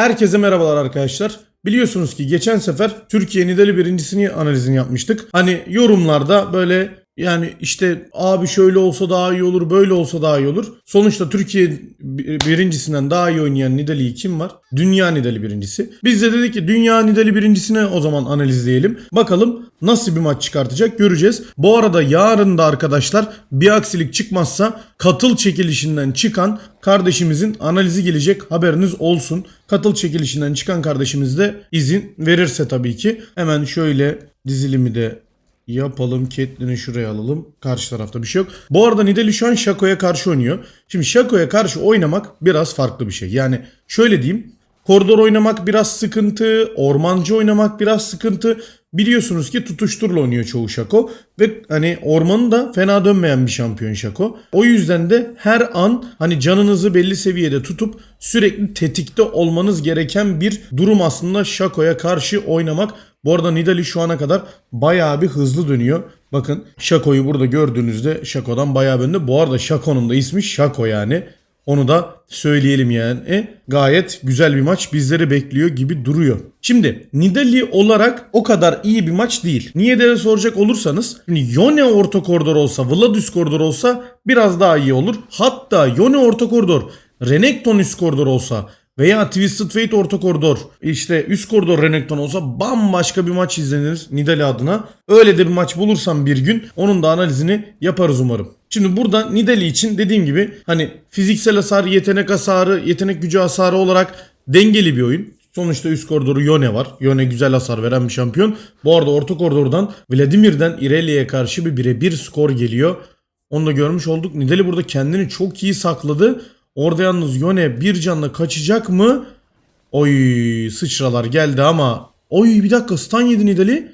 Herkese merhabalar arkadaşlar. Biliyorsunuz ki geçen sefer Türkiye Nidali birincisini analizini yapmıştık. Hani yorumlarda böyle yani işte abi şöyle olsa daha iyi olur, böyle olsa daha iyi olur. Sonuçta Türkiye birincisinden daha iyi oynayan Nidali kim var? Dünya Nidali birincisi. Biz de dedik ki Dünya Nidali birincisine o zaman analizleyelim. Bakalım nasıl bir maç çıkartacak göreceğiz. Bu arada yarın da arkadaşlar bir aksilik çıkmazsa katıl çekilişinden çıkan kardeşimizin analizi gelecek haberiniz olsun. Katıl çekilişinden çıkan kardeşimiz de izin verirse tabii ki. Hemen şöyle dizilimi de yapalım. Catelyn'i şuraya alalım. Karşı tarafta bir şey yok. Bu arada Nidali şu an Shaco'ya karşı oynuyor. Şimdi Shaco'ya karşı oynamak biraz farklı bir şey. Yani şöyle diyeyim. Koridor oynamak biraz sıkıntı. Ormancı oynamak biraz sıkıntı. Biliyorsunuz ki tutuşturla oynuyor çoğu Şako. Ve hani ormanı da fena dönmeyen bir şampiyon Şako. O yüzden de her an hani canınızı belli seviyede tutup sürekli tetikte olmanız gereken bir durum aslında Şako'ya karşı oynamak. Bu arada Nidali şu ana kadar bayağı bir hızlı dönüyor. Bakın Şako'yu burada gördüğünüzde Şako'dan bayağı önde. Bu arada Şako'nun da ismi Şako yani. Onu da söyleyelim yani. E, gayet güzel bir maç bizleri bekliyor gibi duruyor. Şimdi Nidali olarak o kadar iyi bir maç değil. Niye de soracak olursanız şimdi Yone orta koridor olsa, Vlad üst koridor olsa biraz daha iyi olur. Hatta Yone orta koridor, Renekton üst koridor olsa veya Twisted Fate orta koridor işte üst koridor Renekton olsa bambaşka bir maç izlenir Nidali adına. Öyle de bir maç bulursam bir gün onun da analizini yaparız umarım. Şimdi burada Nidali için dediğim gibi hani fiziksel hasar, yetenek hasarı, yetenek gücü hasarı olarak dengeli bir oyun. Sonuçta üst koridoru Yone var. Yone güzel hasar veren bir şampiyon. Bu arada orta koridordan Vladimir'den Irelia'ya karşı bir birebir skor geliyor. Onu da görmüş olduk. Nidali burada kendini çok iyi sakladı. Orada yalnız Yone bir canla kaçacak mı? Oy sıçralar geldi ama. Oy bir dakika stun yedi Nidali.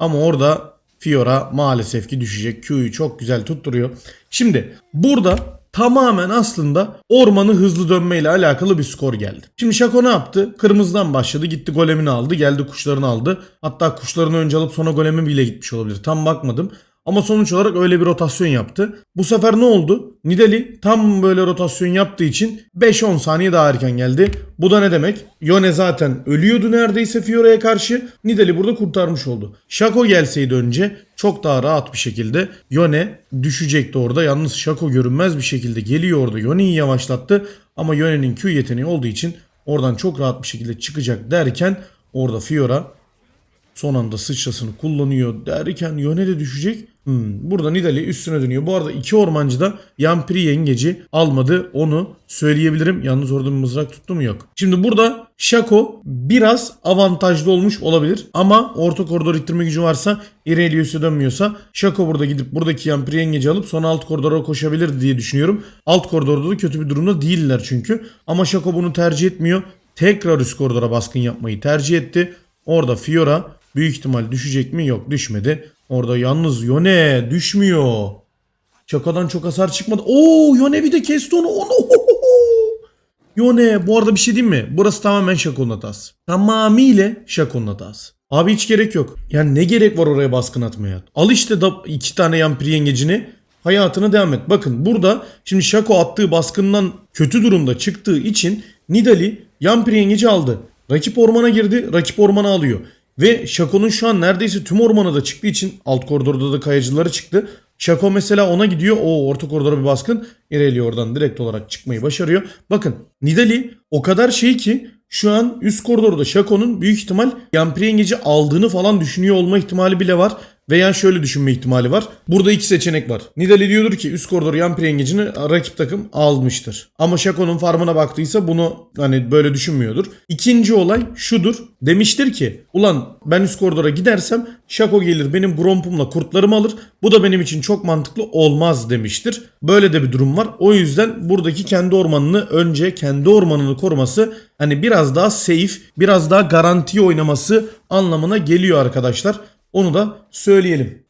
Ama orada Fiora maalesef ki düşecek. Q'yu çok güzel tutturuyor. Şimdi burada tamamen aslında ormanı hızlı dönmeyle alakalı bir skor geldi. Şimdi Şako ne yaptı? Kırmızıdan başladı. Gitti golemini aldı. Geldi kuşlarını aldı. Hatta kuşlarını önce alıp sonra golemi bile gitmiş olabilir. Tam bakmadım. Ama sonuç olarak öyle bir rotasyon yaptı. Bu sefer ne oldu? Nidali tam böyle rotasyon yaptığı için 5-10 saniye daha erken geldi. Bu da ne demek? Yone zaten ölüyordu neredeyse Fiora'ya karşı. Nidali burada kurtarmış oldu. Şako gelseydi önce çok daha rahat bir şekilde Yone düşecekti orada. Yalnız Şako görünmez bir şekilde geliyor orada. Yone'yi yavaşlattı. Ama Yone'nin Q yeteneği olduğu için oradan çok rahat bir şekilde çıkacak derken orada Fiora Son anda sıçrasını kullanıyor derken Yone de düşecek. Hmm, burada Nidali üstüne dönüyor. Bu arada iki ormancı da Yampiri yengeci almadı. Onu söyleyebilirim. Yalnız orada bir mızrak tuttu mu yok. Şimdi burada Shaco biraz avantajlı olmuş olabilir. Ama orta koridor ittirme gücü varsa Irelius'a dönmüyorsa Shaco burada gidip buradaki Yampiri yengeci alıp sonra alt koridora koşabilir diye düşünüyorum. Alt koridorda da kötü bir durumda değiller çünkü. Ama Shaco bunu tercih etmiyor. Tekrar üst koridora baskın yapmayı tercih etti. Orada Fiora Büyük ihtimal düşecek mi? Yok düşmedi. Orada yalnız Yone düşmüyor. Çakadan çok hasar çıkmadı. Oo Yone bir de kesti onu. onu. Yone bu arada bir şey diyeyim mi? Burası tamamen Şako'nun hatası. Tamamıyla Şako'nun hatası. Abi hiç gerek yok. Yani ne gerek var oraya baskın atmaya? Al işte da iki tane yampir yengecini hayatına devam et. Bakın burada şimdi Şako attığı baskından kötü durumda çıktığı için Nidali yampir yengeci aldı. Rakip ormana girdi. Rakip ormana alıyor. Ve Shaco'nun şu an neredeyse tüm ormana da çıktığı için alt koridorda da kayacıları çıktı. Shaco mesela ona gidiyor. O orta koridora bir baskın. Irelia oradan direkt olarak çıkmayı başarıyor. Bakın Nidali o kadar şey ki şu an üst koridorda Shaco'nun büyük ihtimal Yampiri yengeci aldığını falan düşünüyor olma ihtimali bile var. Veya şöyle düşünme ihtimali var. Burada iki seçenek var. Nidali diyordur ki üst koridor Yampiri yengecini rakip takım almıştır. Ama Shaco'nun farmına baktıysa bunu hani böyle düşünmüyordur. İkinci olay şudur. Demiştir ki ulan ben üst koridora gidersem Shaco gelir benim Gromp'umla kurtlarımı alır. Bu da benim için çok mantıklı olmaz demiştir. Böyle de bir durum var. O yüzden buradaki kendi ormanını önce kendi ormanını koruması hani biraz daha safe, biraz daha garanti oynaması anlamına geliyor arkadaşlar. Onu da söyleyelim.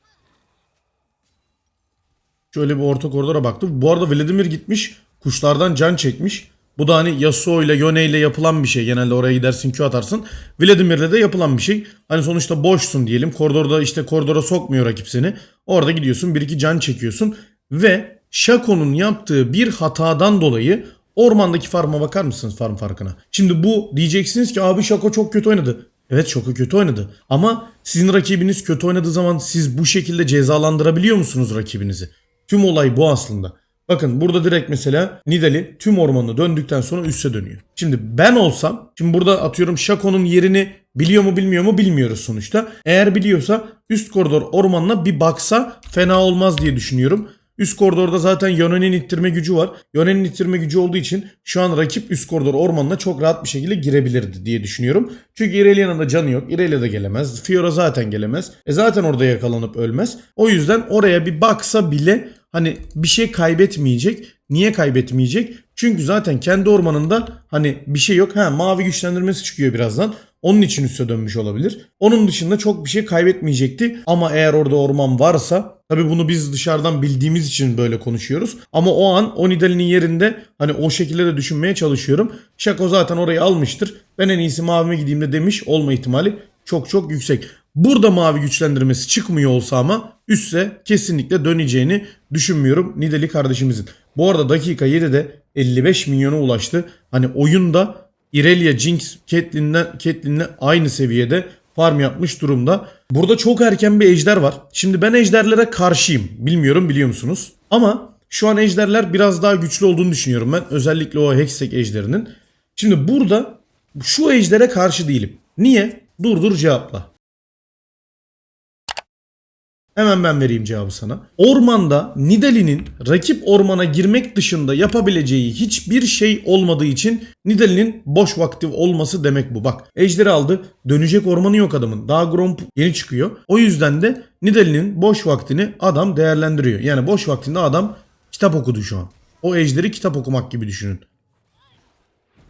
Şöyle bir orta koridora baktım. Bu arada Vladimir gitmiş. Kuşlardan can çekmiş. Bu da hani Yasuo ile Yone ile yapılan bir şey. Genelde oraya gidersin Q atarsın. Vladimir'le de yapılan bir şey. Hani sonuçta boşsun diyelim. Koridorda işte koridora sokmuyor rakip seni. Orada gidiyorsun bir iki can çekiyorsun. Ve Shaco'nun yaptığı bir hatadan dolayı Ormandaki farma bakar mısınız farm farkına? Şimdi bu diyeceksiniz ki abi Şako çok kötü oynadı. Evet Şako kötü oynadı. Ama sizin rakibiniz kötü oynadığı zaman siz bu şekilde cezalandırabiliyor musunuz rakibinizi? Tüm olay bu aslında. Bakın burada direkt mesela Nidali tüm ormanını döndükten sonra üste dönüyor. Şimdi ben olsam, şimdi burada atıyorum Şako'nun yerini biliyor mu bilmiyor mu bilmiyoruz sonuçta. Eğer biliyorsa üst koridor ormanına bir baksa fena olmaz diye düşünüyorum. Üst koridorda zaten Yone'nin ittirme gücü var. Yone'nin ittirme gücü olduğu için şu an rakip üst koridor ormanına çok rahat bir şekilde girebilirdi diye düşünüyorum. Çünkü Irelia'nın da canı yok. Irelia da gelemez. Fiora zaten gelemez. E zaten orada yakalanıp ölmez. O yüzden oraya bir baksa bile hani bir şey kaybetmeyecek. Niye kaybetmeyecek? Çünkü zaten kendi ormanında hani bir şey yok. Ha mavi güçlendirmesi çıkıyor birazdan. Onun için üste dönmüş olabilir. Onun dışında çok bir şey kaybetmeyecekti. Ama eğer orada orman varsa tabi bunu biz dışarıdan bildiğimiz için böyle konuşuyoruz. Ama o an o Nidalee'nin yerinde hani o şekilde de düşünmeye çalışıyorum. Şako zaten orayı almıştır. Ben en iyisi mavime gideyim de demiş olma ihtimali çok çok yüksek. Burada mavi güçlendirmesi çıkmıyor olsa ama üsse kesinlikle döneceğini düşünmüyorum Nidali kardeşimizin. Bu arada dakika 7'de 55 milyona ulaştı. Hani oyunda Irelia, Jinx, Caitlyn'le Caitlyn'le aynı seviyede farm yapmış durumda. Burada çok erken bir ejder var. Şimdi ben ejderlere karşıyım. Bilmiyorum biliyor musunuz? Ama şu an ejderler biraz daha güçlü olduğunu düşünüyorum ben. Özellikle o Hextech ejderinin. Şimdi burada şu ejdere karşı değilim. Niye? Dur dur cevapla. Hemen ben vereyim cevabı sana. Ormanda Nidalee'nin rakip ormana girmek dışında yapabileceği hiçbir şey olmadığı için Nidalee'nin boş vakti olması demek bu. Bak ejderi aldı. Dönecek ormanı yok adamın. Daha Gromp yeni çıkıyor. O yüzden de Nidalee'nin boş vaktini adam değerlendiriyor. Yani boş vaktinde adam kitap okudu şu an. O ejderi kitap okumak gibi düşünün.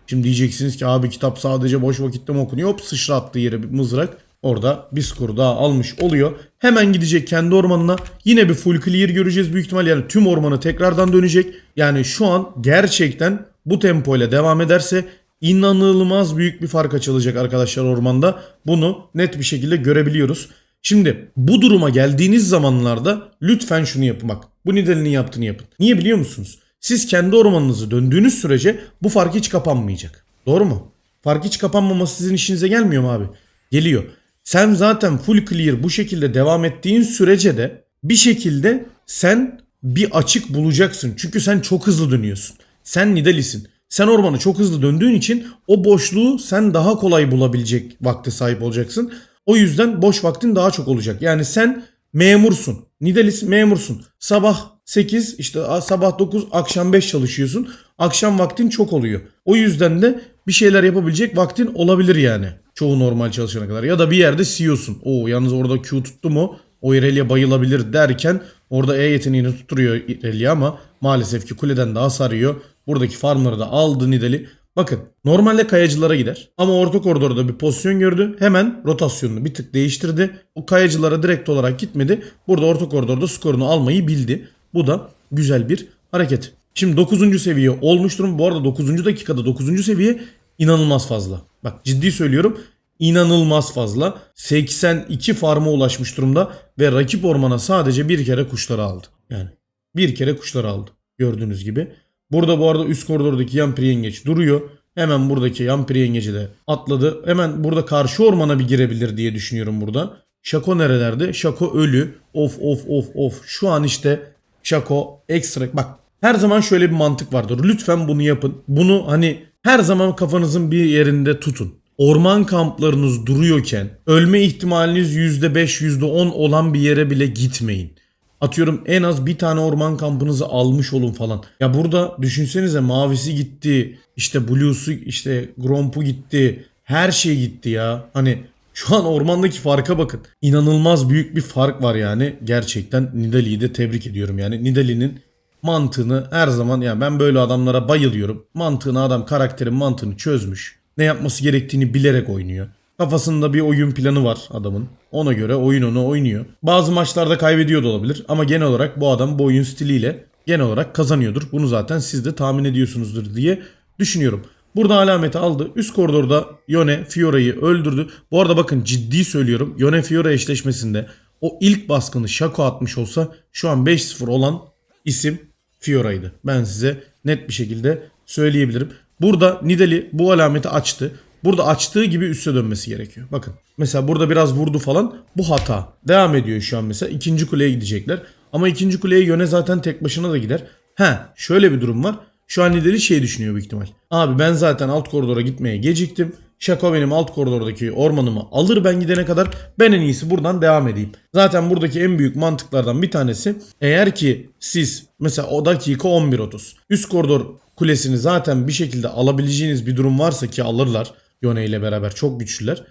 Şimdi diyeceksiniz ki abi kitap sadece boş vakitte mi okunuyor? Hop sıçrattığı yere bir mızrak. Orada bir skoru daha almış oluyor. Hemen gidecek kendi ormanına. Yine bir full clear göreceğiz büyük ihtimal. Yani tüm ormanı tekrardan dönecek. Yani şu an gerçekten bu tempo ile devam ederse inanılmaz büyük bir fark açılacak arkadaşlar ormanda. Bunu net bir şekilde görebiliyoruz. Şimdi bu duruma geldiğiniz zamanlarda lütfen şunu yapın. Bu Nidalee'nin yaptığını yapın. Niye biliyor musunuz? Siz kendi ormanınızı döndüğünüz sürece bu fark hiç kapanmayacak. Doğru mu? Fark hiç kapanmaması sizin işinize gelmiyor mu abi? Geliyor. Sen zaten full clear bu şekilde devam ettiğin sürece de bir şekilde sen bir açık bulacaksın. Çünkü sen çok hızlı dönüyorsun. Sen Nidalisin. Sen ormanı çok hızlı döndüğün için o boşluğu sen daha kolay bulabilecek vakte sahip olacaksın. O yüzden boş vaktin daha çok olacak. Yani sen memursun. Nidalis memursun. Sabah 8 işte sabah 9 akşam 5 çalışıyorsun. Akşam vaktin çok oluyor. O yüzden de bir şeyler yapabilecek vaktin olabilir yani. Çoğu normal çalışana kadar. Ya da bir yerde CEO'sun. Oo yalnız orada Q tuttu mu o Irelia bayılabilir derken orada E yeteneğini tutturuyor Irelia ama maalesef ki kuleden daha sarıyor. Buradaki farmları da aldı Nidali. Bakın normalde kayacılara gider ama orta koridorda bir pozisyon gördü. Hemen rotasyonunu bir tık değiştirdi. O kayacılara direkt olarak gitmedi. Burada orta koridorda skorunu almayı bildi. Bu da güzel bir hareket. Şimdi 9. seviye olmuş durum. Bu arada 9. dakikada 9. seviye inanılmaz fazla. Bak ciddi söylüyorum inanılmaz fazla. 82 farma ulaşmış durumda ve rakip ormana sadece bir kere kuşları aldı. Yani bir kere kuşları aldı gördüğünüz gibi. Burada bu arada üst koridordaki Yampiri yengeç duruyor. Hemen buradaki Yampiri yengeci de atladı. Hemen burada karşı ormana bir girebilir diye düşünüyorum burada. Şako nerelerde? Şako ölü. Of of of of. Şu an işte Şako ekstra. Bak her zaman şöyle bir mantık vardır. Lütfen bunu yapın. Bunu hani her zaman kafanızın bir yerinde tutun. Orman kamplarınız duruyorken ölme ihtimaliniz %5 %10 olan bir yere bile gitmeyin. Atıyorum en az bir tane orman kampınızı almış olun falan. Ya burada düşünsenize mavisi gitti. işte blue'su işte grompu gitti. Her şey gitti ya. Hani şu an ormandaki farka bakın. İnanılmaz büyük bir fark var yani. Gerçekten Nidalee'yi de tebrik ediyorum yani. Nidalee'nin mantığını her zaman yani ben böyle adamlara bayılıyorum. Mantığını adam karakterin mantığını çözmüş. Ne yapması gerektiğini bilerek oynuyor. Kafasında bir oyun planı var adamın. Ona göre oyun onu oynuyor. Bazı maçlarda kaybediyor da olabilir ama genel olarak bu adam bu oyun stiliyle genel olarak kazanıyordur. Bunu zaten siz de tahmin ediyorsunuzdur diye düşünüyorum. Burada alameti aldı. Üst koridorda Yone Fiora'yı öldürdü. Bu arada bakın ciddi söylüyorum. Yone Fiora eşleşmesinde o ilk baskını Shaco atmış olsa şu an 5-0 olan isim Fiora'ydı. Ben size net bir şekilde söyleyebilirim. Burada Nidali bu alameti açtı. Burada açtığı gibi üste dönmesi gerekiyor. Bakın mesela burada biraz vurdu falan bu hata. Devam ediyor şu an mesela ikinci kuleye gidecekler. Ama ikinci kuleye yöne zaten tek başına da gider. He şöyle bir durum var. Şu an Nidali şey düşünüyor büyük ihtimal. Abi ben zaten alt koridora gitmeye geciktim. Şako benim alt koridordaki ormanımı alır ben gidene kadar ben en iyisi buradan devam edeyim. Zaten buradaki en büyük mantıklardan bir tanesi eğer ki siz mesela o dakika 11.30 üst koridor kulesini zaten bir şekilde alabileceğiniz bir durum varsa ki alırlar Yone ile beraber çok güçlüler.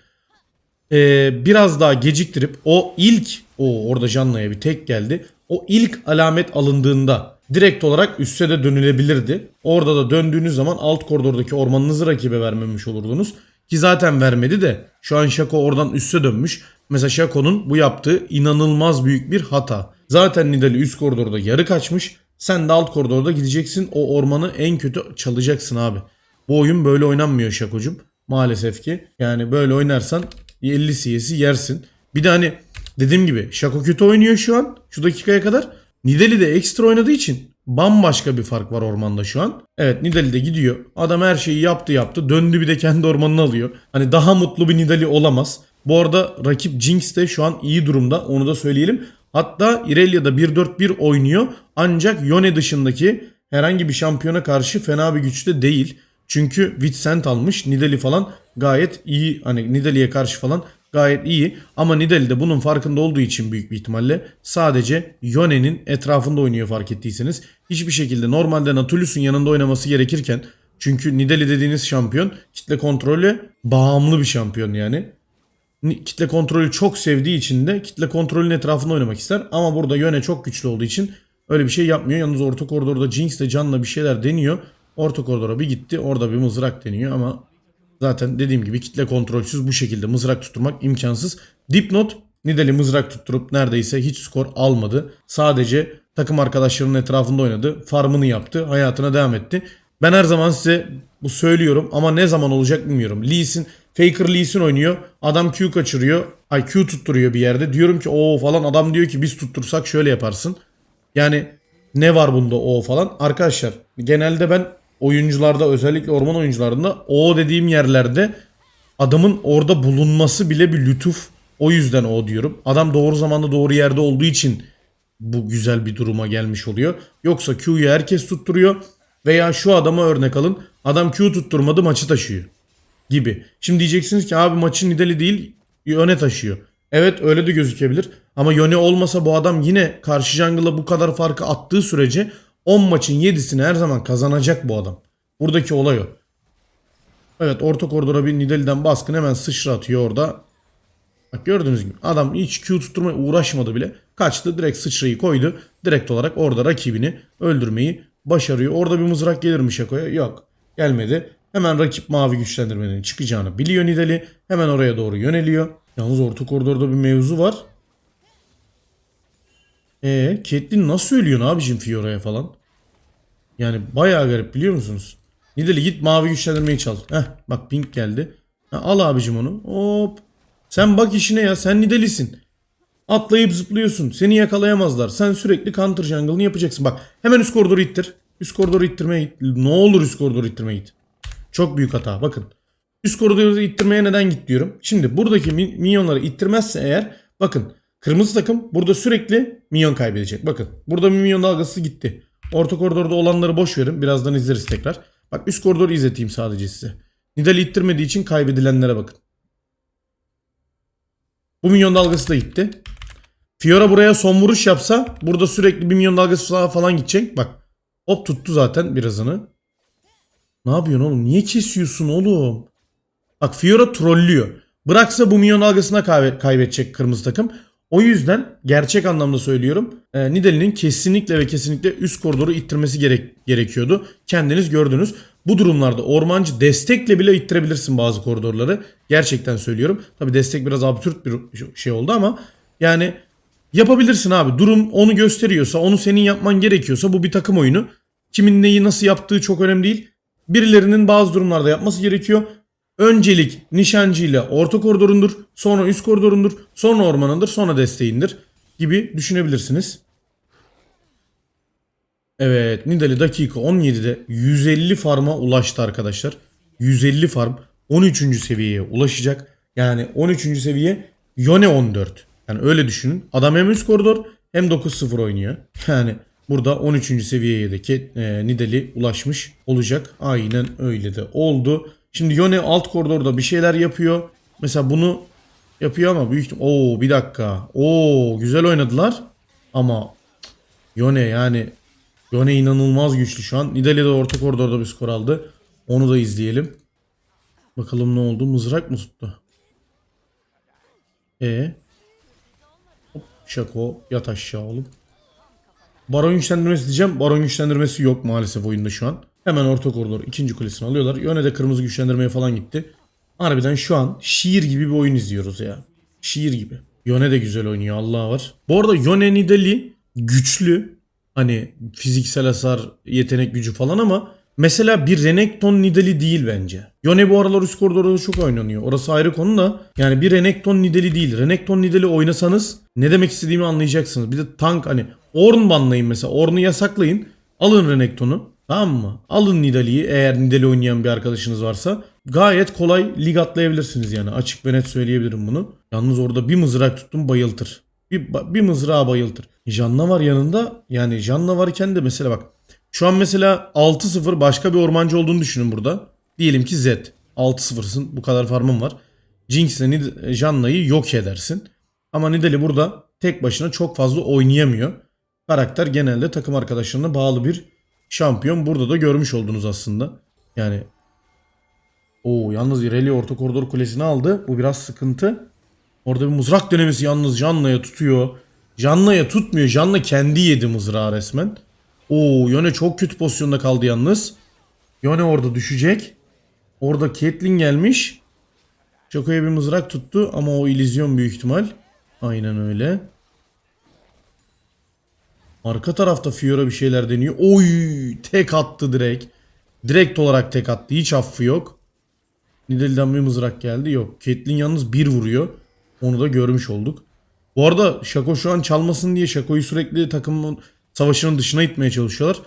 Ee, biraz daha geciktirip o ilk o orada Janna'ya bir tek geldi. O ilk alamet alındığında direkt olarak üste de dönülebilirdi. Orada da döndüğünüz zaman alt koridordaki ormanınızı rakibe vermemiş olurdunuz. Ki zaten vermedi de şu an Şako oradan üste dönmüş. Mesela Şako'nun bu yaptığı inanılmaz büyük bir hata. Zaten Nidali üst koridorda yarı kaçmış. Sen de alt koridorda gideceksin. O ormanı en kötü çalacaksın abi. Bu oyun böyle oynanmıyor Şako'cum. Maalesef ki. Yani böyle oynarsan 50 CS'i yersin. Bir de hani dediğim gibi Şako kötü oynuyor şu an. Şu dakikaya kadar. Nidali de ekstra oynadığı için bambaşka bir fark var ormanda şu an. Evet Nidali de gidiyor. Adam her şeyi yaptı yaptı. Döndü bir de kendi ormanını alıyor. Hani daha mutlu bir Nidali olamaz. Bu arada rakip Jinx de şu an iyi durumda. Onu da söyleyelim. Hatta Irelia da 1-4-1 oynuyor. Ancak Yone dışındaki herhangi bir şampiyona karşı fena bir güçte değil. Çünkü Vincent almış. Nidali falan gayet iyi. Hani Nidali'ye karşı falan gayet iyi. Ama Nidali de bunun farkında olduğu için büyük bir ihtimalle sadece Yone'nin etrafında oynuyor fark ettiyseniz. Hiçbir şekilde normalde Natulus'un yanında oynaması gerekirken çünkü Nidali dediğiniz şampiyon kitle kontrolü bağımlı bir şampiyon yani. Ni- Kitle kontrolü çok sevdiği için de kitle kontrolünün etrafında oynamak ister. Ama burada Yone çok güçlü olduğu için öyle bir şey yapmıyor. Yalnız orta koridorda Jinx de Can'la bir şeyler deniyor. Orta koridora bir gitti. Orada bir mızrak deniyor ama zaten dediğim gibi kitle kontrolsüz bu şekilde mızrak tutturmak imkansız. Dipnot Nidali mızrak tutturup neredeyse hiç skor almadı. Sadece takım arkadaşlarının etrafında oynadı. Farmını yaptı. Hayatına devam etti. Ben her zaman size bu söylüyorum ama ne zaman olacak bilmiyorum. Lee Sin, Faker Lee Sin oynuyor. Adam Q kaçırıyor. Ay Q tutturuyor bir yerde. Diyorum ki o falan adam diyor ki biz tuttursak şöyle yaparsın. Yani ne var bunda o falan. Arkadaşlar genelde ben oyuncularda özellikle orman oyuncularında o dediğim yerlerde adamın orada bulunması bile bir lütuf. O yüzden o diyorum. Adam doğru zamanda doğru yerde olduğu için bu güzel bir duruma gelmiş oluyor. Yoksa Q'yu herkes tutturuyor veya şu adama örnek alın. Adam Q tutturmadı maçı taşıyor gibi. Şimdi diyeceksiniz ki abi maçın Nidali değil Yone taşıyor. Evet öyle de gözükebilir. Ama Yone olmasa bu adam yine karşı jungle'a bu kadar farkı attığı sürece 10 maçın 7'sini her zaman kazanacak bu adam. Buradaki olay o. Evet orta koridora bir Nidalee'den baskın hemen sıçra atıyor orada. Bak gördüğünüz gibi adam hiç Q tutturmaya uğraşmadı bile. Kaçtı direkt sıçrayı koydu. Direkt olarak orada rakibini öldürmeyi başarıyor. Orada bir mızrak gelir mi Şako'ya? Yok. Gelmedi. Hemen rakip mavi güçlendirmenin çıkacağını biliyor Nidali. Hemen oraya doğru yöneliyor. Yalnız orta koridorda bir mevzu var. Ee, Caitlyn nasıl ölüyorsun abicim Fiora'ya falan? Yani bayağı garip biliyor musunuz? Nidali git mavi güçlendirmeyi çal. Heh bak pink geldi. Ha, al abicim onu. Hop. Sen bak işine ya sen Nidali'sin. Atlayıp zıplıyorsun. Seni yakalayamazlar. Sen sürekli counter jungle'ını yapacaksın. Bak hemen üst koridoru ittir. Üst koridoru ittirmeye git. Ne olur üst koridoru ittirmeye git. Çok büyük hata. Bakın. Üst koridoru ittirmeye neden git diyorum. Şimdi buradaki mi- minyonları ittirmezse eğer bakın kırmızı takım burada sürekli minyon kaybedecek. Bakın burada bir minyon dalgası gitti. Orta koridorda olanları boş verin. Birazdan izleriz tekrar. Bak üst koridoru izleteyim sadece size. Nidali ittirmediği için kaybedilenlere bakın. Bu minyon dalgası da gitti. Fiora buraya son vuruş yapsa burada sürekli bir minyon dalgası fa- falan gidecek. Bak hop tuttu zaten birazını. Ne yapıyorsun oğlum? Niye kesiyorsun oğlum? Bak Fiora trollüyor. Bıraksa bu minyon dalgasına kaybe- kaybedecek kırmızı takım. O yüzden gerçek anlamda söylüyorum. E, Nidalee'nin kesinlikle ve kesinlikle üst koridoru ittirmesi gerek gerekiyordu. Kendiniz gördünüz. Bu durumlarda ormancı destekle bile ittirebilirsin bazı koridorları. Gerçekten söylüyorum. Tabi destek biraz absürt bir şey oldu ama yani yapabilirsin abi. Durum onu gösteriyorsa, onu senin yapman gerekiyorsa bu bir takım oyunu. Kimin neyi nasıl yaptığı çok önemli değil. Birilerinin bazı durumlarda yapması gerekiyor. Öncelik nişancıyla orta koridorundur, sonra üst koridorundur, sonra ormanındır, sonra desteğindir gibi düşünebilirsiniz. Evet Nidali dakika 17'de 150 farma ulaştı arkadaşlar. 150 farm 13. seviyeye ulaşacak. Yani 13. seviye Yone 14. Yani öyle düşünün. Adam hem üst koridor hem 9-0 oynuyor. Yani burada 13. seviyeye de e, Nidali ulaşmış olacak. Aynen öyle de oldu. Şimdi Yone alt koridorda bir şeyler yapıyor. Mesela bunu yapıyor ama büyük Oo bir dakika. Oo güzel oynadılar. Ama Yone yani Yone inanılmaz güçlü şu an. Nidali de orta koridorda bir skor aldı. Onu da izleyelim. Bakalım ne oldu? Mızrak mı tuttu? E Hop, Şako yat aşağı oğlum. Baron güçlendirmesi diyeceğim. Baron güçlendirmesi yok maalesef oyunda şu an. Hemen orta koridor ikinci kulesini alıyorlar. Yöne de kırmızı güçlendirmeye falan gitti. Harbiden şu an şiir gibi bir oyun izliyoruz ya. Şiir gibi. Yone de güzel oynuyor Allah var. Bu arada Yone Nidali güçlü. Hani fiziksel hasar, yetenek gücü falan ama mesela bir Renekton Nidali değil bence. Yone bu aralar üst koridorda çok oynanıyor. Orası ayrı konu da yani bir Renekton Nidali değil. Renekton Nidali oynasanız ne demek istediğimi anlayacaksınız. Bir de tank hani Ornn banlayın mesela. Ornn'u yasaklayın. Alın Renekton'u. Tamam mı? Alın Nidalee'yi eğer Nidale oynayan bir arkadaşınız varsa. Gayet kolay lig atlayabilirsiniz yani. Açık ve net söyleyebilirim bunu. Yalnız orada bir mızrak tuttum bayıltır. Bir, bir mızrağa bayıltır. Janna var yanında. Yani Janna varken de mesela bak. Şu an mesela 6-0 başka bir ormancı olduğunu düşünün burada. Diyelim ki Z. 6-0'sın bu kadar farmın var. Jinx'le Janna'yı yok edersin. Ama Nidali burada tek başına çok fazla oynayamıyor. Karakter genelde takım arkadaşlarına bağlı bir şampiyon. Burada da görmüş oldunuz aslında. Yani Oo yalnız Irelia orta koridor kulesini aldı. Bu biraz sıkıntı. Orada bir mızrak denemesi yalnız Janna'ya tutuyor. Janna'ya tutmuyor. Janna kendi yedi mızrağı resmen. Oo Yone çok kötü pozisyonda kaldı yalnız. Yone orada düşecek. Orada Caitlyn gelmiş. Joko'ya bir mızrak tuttu ama o illüzyon büyük ihtimal. Aynen öyle. Arka tarafta Fiora bir şeyler deniyor. Oy tek attı direkt. Direkt olarak tek attı. Hiç affı yok. Nidalee'den bir mızrak geldi. Yok. Caitlyn yalnız bir vuruyor. Onu da görmüş olduk. Bu arada Şako şu an çalmasın diye Şako'yu sürekli takımın savaşının dışına itmeye çalışıyorlar.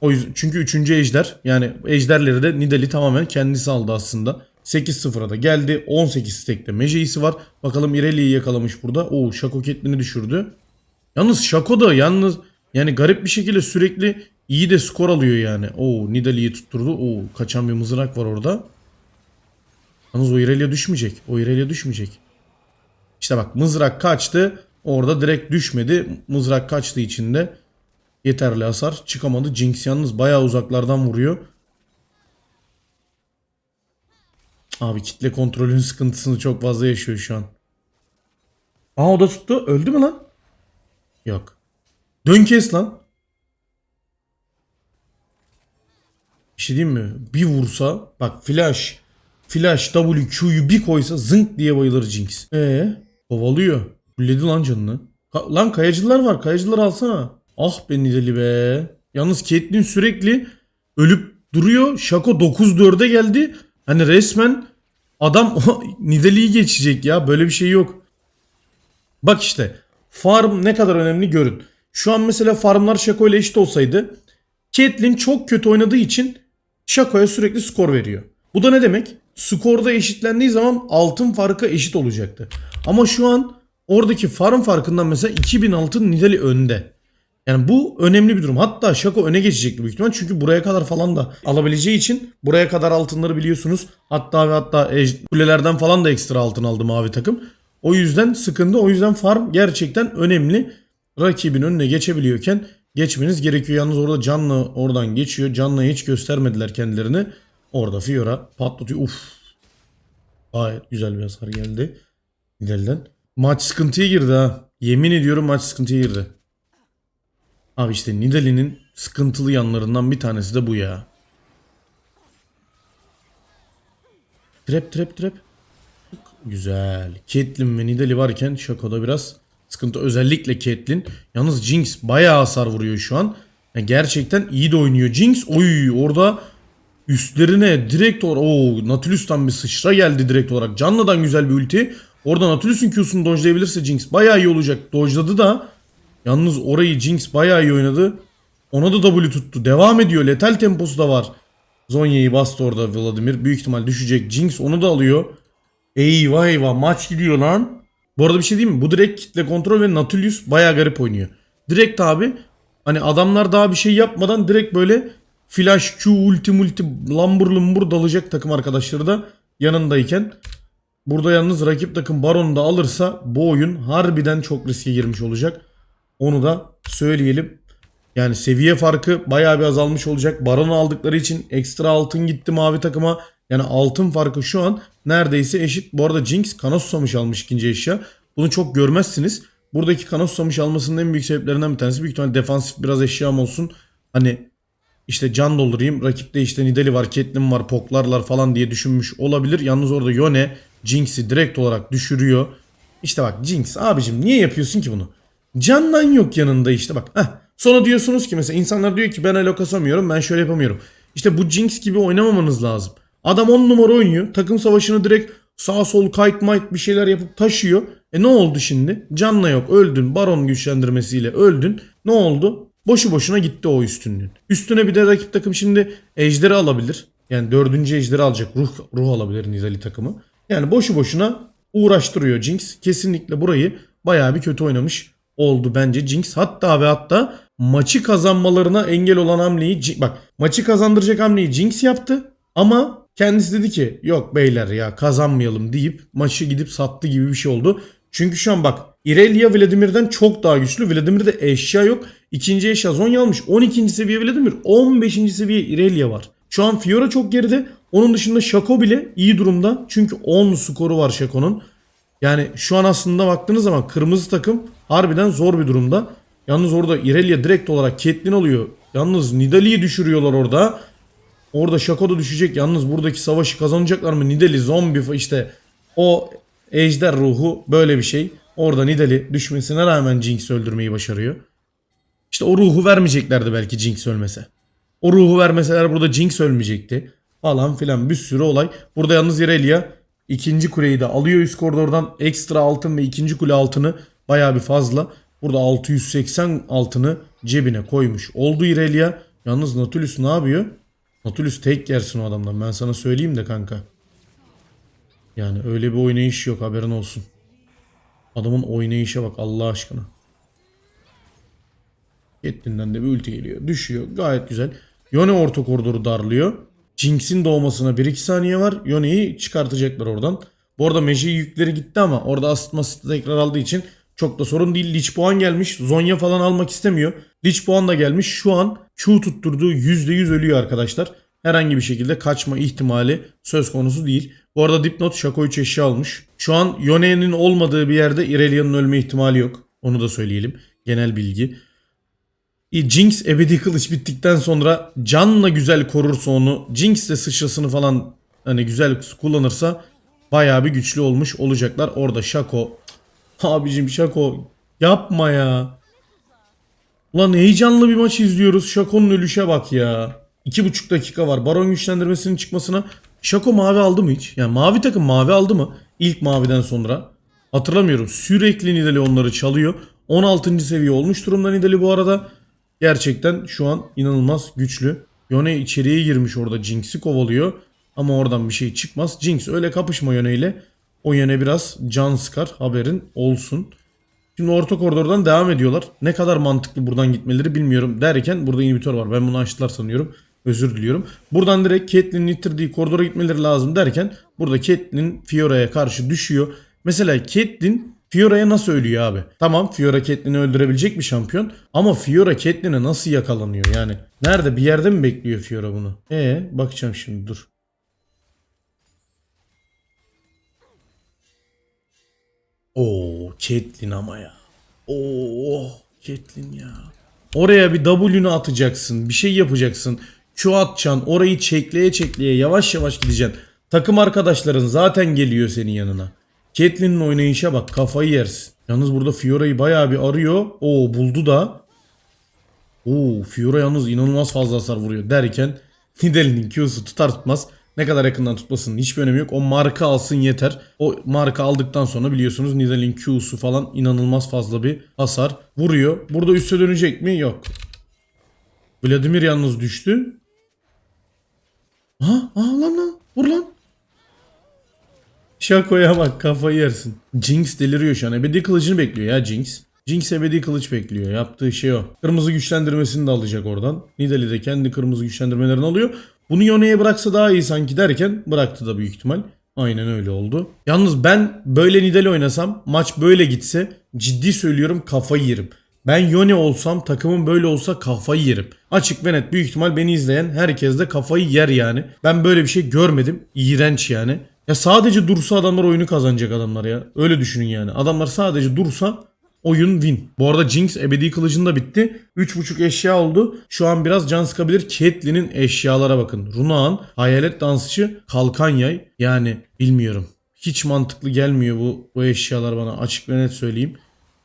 O yüzden, çünkü 3. ejder yani ejderleri de Nidali tamamen kendisi aldı aslında. 8-0'a da geldi. 18 stekte Meje'isi var. Bakalım Irelia'yı yakalamış burada. Oo Şako Caitlyn'i düşürdü. Yalnız Şako da yalnız yani garip bir şekilde sürekli iyi de skor alıyor yani. Oo Nidalee'yi tutturdu. Oo kaçan bir mızrak var orada. Yalnız o Irelia düşmeyecek. O Irelia düşmeyecek. İşte bak mızrak kaçtı. Orada direkt düşmedi. Mızrak kaçtığı için de yeterli hasar çıkamadı. Jinx yalnız bayağı uzaklardan vuruyor. Abi kitle kontrolünün sıkıntısını çok fazla yaşıyor şu an. Aa o da tuttu. Öldü mü lan? Yok. Dön kes lan. Bir şey diyeyim mi? Bir vursa bak flash flash W Q'yu bir koysa zınk diye bayılır Jinx. Ee, kovalıyor. Fulledi lan canını. Ka- lan kayacılar var. Kayacılar alsana. Ah be Nidali be. Yalnız Caitlyn sürekli ölüp duruyor. Şako 9-4'e geldi. Hani resmen adam Nidalee'yi geçecek ya. Böyle bir şey yok. Bak işte farm ne kadar önemli görün. Şu an mesela farmlar Şako ile eşit olsaydı Caitlyn çok kötü oynadığı için Şako'ya sürekli skor veriyor. Bu da ne demek? Skorda eşitlendiği zaman altın farkı eşit olacaktı. Ama şu an oradaki farm farkından mesela 2000 altın Nidali önde. Yani bu önemli bir durum. Hatta Şako öne geçecekti büyük ihtimal. Çünkü buraya kadar falan da alabileceği için buraya kadar altınları biliyorsunuz. Hatta ve hatta ej- kulelerden falan da ekstra altın aldı mavi takım. O yüzden sıkıntı. O yüzden farm gerçekten önemli. Rakibin önüne geçebiliyorken geçmeniz gerekiyor. Yalnız orada Canlı oradan geçiyor. Canlı'ya hiç göstermediler kendilerini. Orada Fiora patlatıyor. Uf. Gayet güzel bir hasar geldi. Nidalee'den. Maç sıkıntıya girdi ha. Yemin ediyorum maç sıkıntıya girdi. Abi işte Nidalee'nin sıkıntılı yanlarından bir tanesi de bu ya. Trap trap trap. Güzel. Caitlyn ve Nidalee varken Shaco'da biraz sıkıntı. Özellikle Caitlyn. Yalnız Jinx bayağı hasar vuruyor şu an. Yani gerçekten iyi de oynuyor. Jinx oy orada üstlerine direkt olarak o Nautilus'tan bir sıçra geldi direkt olarak. Canlı'dan güzel bir ulti. Orada Nautilus'un Q'sunu dodge'layabilirse Jinx bayağı iyi olacak. Dodge'ladı da. Yalnız orayı Jinx bayağı iyi oynadı. Ona da W tuttu. Devam ediyor. Letal temposu da var. Zonya'yı bastı orada Vladimir. Büyük ihtimal düşecek. Jinx onu da alıyor. Eyvah eyvah maç gidiyor lan. Bu arada bir şey diyeyim mi? Bu direkt kitle kontrol ve Nautilus baya garip oynuyor. Direkt abi hani adamlar daha bir şey yapmadan direkt böyle flash Q ulti multi lambur lumbur dalacak takım arkadaşları da yanındayken. Burada yalnız rakip takım Baron'u da alırsa bu oyun harbiden çok riske girmiş olacak. Onu da söyleyelim. Yani seviye farkı bayağı bir azalmış olacak. Baron'u aldıkları için ekstra altın gitti mavi takıma. Yani altın farkı şu an neredeyse eşit. Bu arada Jinx kana susamış almış ikinci eşya. Bunu çok görmezsiniz. Buradaki kana susamış almasının en büyük sebeplerinden bir tanesi büyük ihtimalle defansif biraz eşyam olsun. Hani işte can doldurayım. Rakipte işte Nidali var, Caitlyn var, poklarlar falan diye düşünmüş olabilir. Yalnız orada Yone Jinx'i direkt olarak düşürüyor. İşte bak Jinx abicim niye yapıyorsun ki bunu? Candan yok yanında işte bak. Heh. Sonra diyorsunuz ki mesela insanlar diyor ki ben elo kasamıyorum ben şöyle yapamıyorum. İşte bu Jinx gibi oynamamanız lazım. Adam 10 numara oynuyor. Takım savaşını direkt sağ sol kite might bir şeyler yapıp taşıyor. E ne oldu şimdi? Canla yok öldün. Baron güçlendirmesiyle öldün. Ne oldu? Boşu boşuna gitti o üstünlüğün. Üstüne bir de rakip takım şimdi ejderi alabilir. Yani dördüncü ejderi alacak. Ruh, ruh alabilir Nizali takımı. Yani boşu boşuna uğraştırıyor Jinx. Kesinlikle burayı bayağı bir kötü oynamış oldu bence Jinx. Hatta ve hatta maçı kazanmalarına engel olan hamleyi bak maçı kazandıracak hamleyi Jinx yaptı ama kendisi dedi ki yok beyler ya kazanmayalım deyip maçı gidip sattı gibi bir şey oldu. Çünkü şu an bak Irelia Vladimir'den çok daha güçlü. Vladimir'de eşya yok. İkinci eşya Zonya almış. 12. seviye Vladimir. 15. seviye Irelia var. Şu an Fiora çok geride. Onun dışında Shaco bile iyi durumda. Çünkü 10 skoru var Shaco'nun. Yani şu an aslında baktığınız zaman kırmızı takım harbiden zor bir durumda. Yalnız orada Irelia direkt olarak Caitlyn alıyor. Yalnız Nidalee'yi düşürüyorlar orada. Orada Shaco da düşecek. Yalnız buradaki savaşı kazanacaklar mı? Nidalee zombi işte o ejder ruhu böyle bir şey. Orada Nidalee düşmesine rağmen Jinx öldürmeyi başarıyor. İşte o ruhu vermeyeceklerdi belki Jinx ölmese. O ruhu vermeseler burada Jinx ölmeyecekti. Falan filan bir sürü olay. Burada yalnız Irelia ikinci kuleyi de alıyor üst koridordan. Ekstra altın ve ikinci kule altını baya bir fazla. Burada 680 altını cebine koymuş. Oldu Irelia. Yalnız Nautilus ne yapıyor? Nautilus tek yersin o adamdan. Ben sana söyleyeyim de kanka. Yani öyle bir oynayış yok haberin olsun. Adamın oynayışa bak Allah aşkına. Caitlyn'den de bir ulti geliyor. Düşüyor. Gayet güzel. Yone orta koridoru darlıyor. Jinx'in doğmasına 1-2 saniye var. Yone'yi çıkartacaklar oradan. Bu arada Magi yükleri gitti ama orada asitması tekrar aldığı için çok da sorun değil. Lich puan gelmiş. Zonya falan almak istemiyor. Lich puan da gelmiş. Şu an Q tutturduğu %100 ölüyor arkadaşlar. Herhangi bir şekilde kaçma ihtimali söz konusu değil. Bu arada dipnot Shaco 3 eşya almış. Şu an Yone'nin olmadığı bir yerde Irelia'nın ölme ihtimali yok. Onu da söyleyelim. Genel bilgi. E, Jinx ebedi kılıç bittikten sonra canla güzel korursa onu Jinx de sıçrasını falan hani güzel kullanırsa bayağı bir güçlü olmuş olacaklar. Orada Shaco abicim Shaco yapma ya. Ulan heyecanlı bir maç izliyoruz. Shaco'nun ölüşe bak ya. İki buçuk dakika var. Baron güçlendirmesinin çıkmasına. Shaco mavi aldı mı hiç? Yani mavi takım mavi aldı mı? İlk maviden sonra. Hatırlamıyorum. Sürekli Nidali onları çalıyor. 16. seviye olmuş durumda Nidali bu arada. Gerçekten şu an inanılmaz güçlü. Yone içeriye girmiş orada Jinx'i kovalıyor. Ama oradan bir şey çıkmaz. Jinx öyle kapışma Yone ile. O Yone biraz can sıkar haberin olsun. Şimdi orta koridordan devam ediyorlar. Ne kadar mantıklı buradan gitmeleri bilmiyorum derken burada inhibitör var. Ben bunu açtılar sanıyorum. Özür diliyorum. Buradan direkt Caitlyn'in ittirdiği koridora gitmeleri lazım derken burada Caitlyn Fiora'ya karşı düşüyor. Mesela Caitlyn Fiora'ya nasıl ölüyor abi? Tamam Fiora Caitlyn'i öldürebilecek bir şampiyon. Ama Fiora Caitlyn'e nasıl yakalanıyor yani? Nerede? Bir yerde mi bekliyor Fiora bunu? E bakacağım şimdi dur. Oo Caitlyn ama ya. Oo Caitlyn ya. Oraya bir W'nu atacaksın. Bir şey yapacaksın. Q atacaksın. Orayı çekleye çekleye yavaş yavaş gideceksin. Takım arkadaşların zaten geliyor senin yanına. Caitlyn'in oynayışa bak kafayı yersin. Yalnız burada Fiora'yı bayağı bir arıyor. Oo buldu da. Oo Fiora yalnız inanılmaz fazla hasar vuruyor derken Nidalee'nin Q'su tutar tutmaz ne kadar yakından tutmasının hiçbir önemi yok. O marka alsın yeter. O marka aldıktan sonra biliyorsunuz Nidalee'nin Q'su falan inanılmaz fazla bir hasar vuruyor. Burada üste dönecek mi? Yok. Vladimir yalnız düştü. Ha, aha lan lan. Vur lan. Şakoya bak kafayı yersin. Jinx deliriyor şu an. Ebedi kılıcını bekliyor ya Jinx. Jinx ebedi kılıç bekliyor. Yaptığı şey o. Kırmızı güçlendirmesini de alacak oradan. Nidalee de kendi kırmızı güçlendirmelerini alıyor. Bunu Yone'ye bıraksa daha iyi sanki derken bıraktı da büyük ihtimal. Aynen öyle oldu. Yalnız ben böyle Nidalee oynasam maç böyle gitse ciddi söylüyorum kafayı yerim. Ben Yone olsam takımım böyle olsa kafayı yerim. Açık ve net büyük ihtimal beni izleyen herkes de kafayı yer yani. Ben böyle bir şey görmedim. İğrenç yani. Ya sadece dursa adamlar oyunu kazanacak adamlar ya. Öyle düşünün yani. Adamlar sadece dursa oyun win. Bu arada Jinx ebedi kılıcın da bitti. 3.5 eşya oldu. Şu an biraz can sıkabilir. Caitlyn'in eşyalara bakın. Runağan, hayalet dansçı, kalkan yay. Yani bilmiyorum. Hiç mantıklı gelmiyor bu, bu eşyalar bana. Açık ve net söyleyeyim.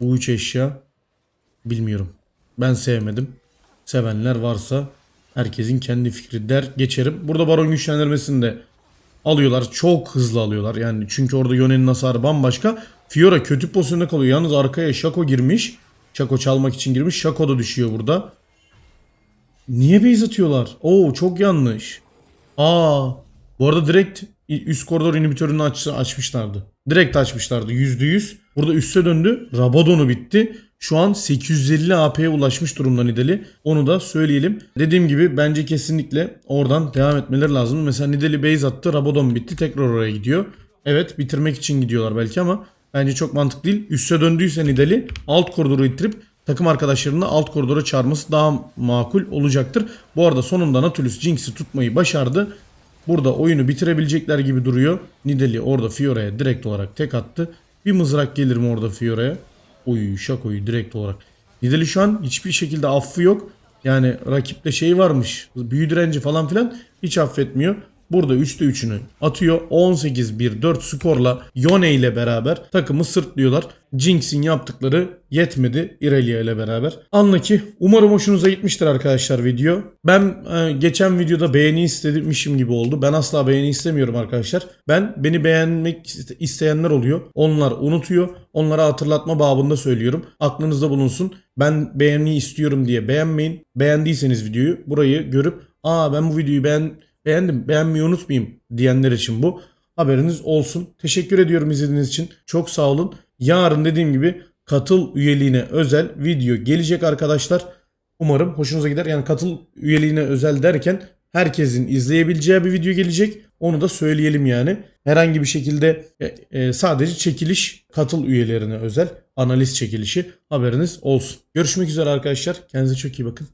Bu 3 eşya bilmiyorum. Ben sevmedim. Sevenler varsa herkesin kendi fikri der geçerim. Burada baron güçlendirmesini de alıyorlar. Çok hızlı alıyorlar. Yani çünkü orada Yone'nin hasarı bambaşka. Fiora kötü pozisyonda kalıyor. Yalnız arkaya Shaco girmiş. Shaco çalmak için girmiş. Shaco da düşüyor burada. Niye base atıyorlar? Oo çok yanlış. Aa bu arada direkt üst koridor inhibitörünü aç, açmışlardı. Direkt açmışlardı %100. Burada üste döndü. Rabadon'u bitti. Şu an 850 AP'ye ulaşmış durumda Nidali. Onu da söyleyelim. Dediğim gibi bence kesinlikle oradan devam etmeleri lazım. Mesela Nidali base attı. Rabadon bitti. Tekrar oraya gidiyor. Evet bitirmek için gidiyorlar belki ama bence çok mantıklı değil. Üste döndüyse Nidali alt koridoru ittirip takım arkadaşlarını alt koridora çağırması daha makul olacaktır. Bu arada sonunda Nautilus Jinx'i tutmayı başardı. Burada oyunu bitirebilecekler gibi duruyor. Nidali orada Fiora'ya direkt olarak tek attı. Bir mızrak gelir mi orada Fiora'ya? Oy Şako'yu direkt olarak. Nidali şu an hiçbir şekilde affı yok. Yani rakipte şey varmış. Büyü direnci falan filan hiç affetmiyor. Burada 3'te 3'ünü atıyor. 18-1-4 skorla Yone ile beraber takımı sırtlıyorlar. Jinx'in yaptıkları yetmedi Irelia ile beraber. Anla ki umarım hoşunuza gitmiştir arkadaşlar video. Ben e, geçen videoda beğeni istemişim gibi oldu. Ben asla beğeni istemiyorum arkadaşlar. Ben beni beğenmek iste- isteyenler oluyor. Onlar unutuyor. Onlara hatırlatma babında söylüyorum. Aklınızda bulunsun. Ben beğeni istiyorum diye beğenmeyin. Beğendiyseniz videoyu burayı görüp aa ben bu videoyu beğen beğendim beğenmeyi unutmayayım diyenler için bu. Haberiniz olsun. Teşekkür ediyorum izlediğiniz için. Çok sağ olun. Yarın dediğim gibi katıl üyeliğine özel video gelecek arkadaşlar. Umarım hoşunuza gider. Yani katıl üyeliğine özel derken herkesin izleyebileceği bir video gelecek. Onu da söyleyelim yani. Herhangi bir şekilde e, e, sadece çekiliş katıl üyelerine özel analiz çekilişi haberiniz olsun. Görüşmek üzere arkadaşlar. Kendinize çok iyi bakın.